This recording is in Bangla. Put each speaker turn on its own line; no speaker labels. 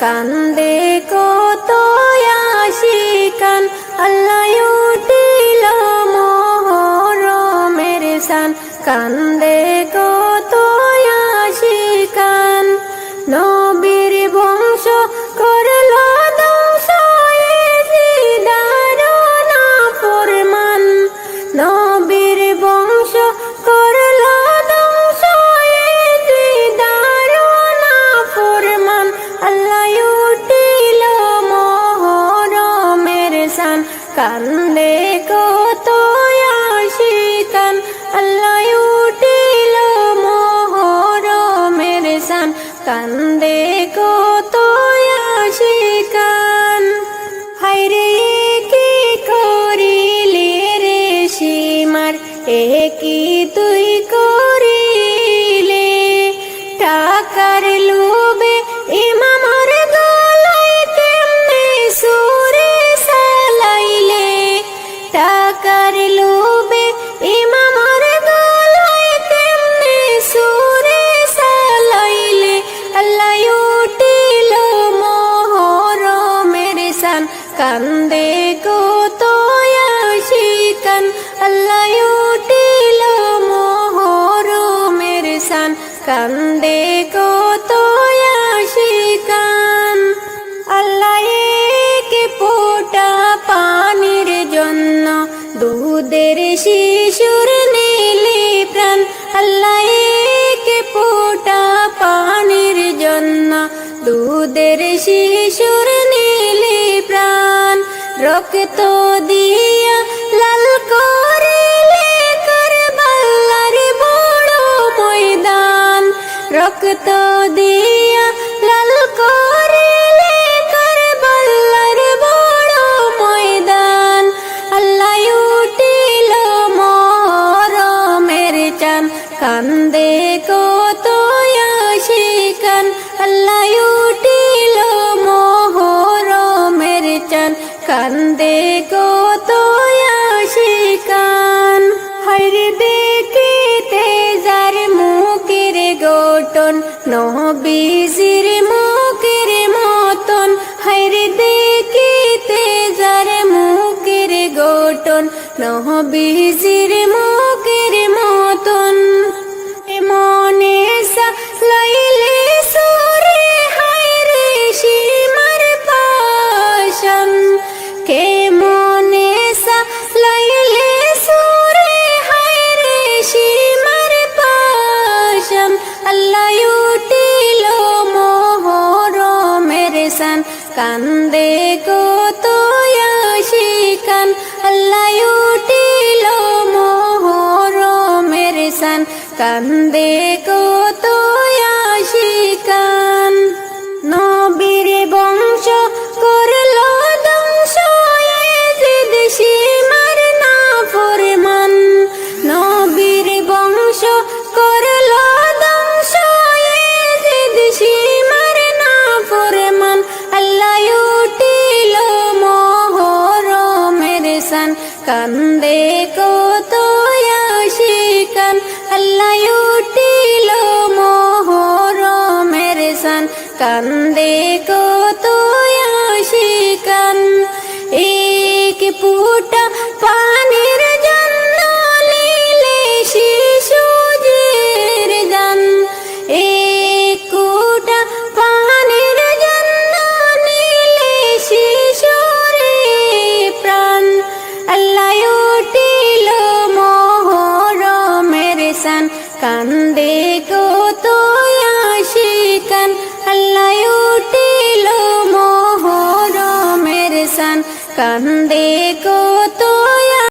কান্দে কত কান্দে কত আশিকান, আল্লাহ উঠিল মোহরমের সান কান্দে কত আশিকান হাইরে কি করিলে রে সীমার? একই তুই করিলে কত আশিকান আল্লাহ উঠিল মোহরমের সান কান্দে কত আশিকান আল্লাহ কে পোটা পানির জন্য। দুধের শিশুর নীলি প্রাণ, আল্লাহ কে পোটা পানির জন্য। দুধের প্রাণ রক্ত দিয়া লাল করিলে করবালার বড় ময়দান। রক্ত দিয়া লাল করিলে করবালার বড় ময়দান। আল্লাহ উঠিল মরমের চান। কান্দে কত আশিকান। আল্লাহ চান গো কত আশিকান হরে দেখিতে যার মুখের গঠন নবীজির মুখের মতন। হরে দেখিতে যার মুখের গঠন নবীজির মুখের মোহরমের কান্দে গো কত আশিকান আল্লাহ উঠিল মোহরমের সান কান্দে কত কান্দে কত আশিকান আল্লাহ উঠিল মোহরমের সান কান্দে কত কান্দে কত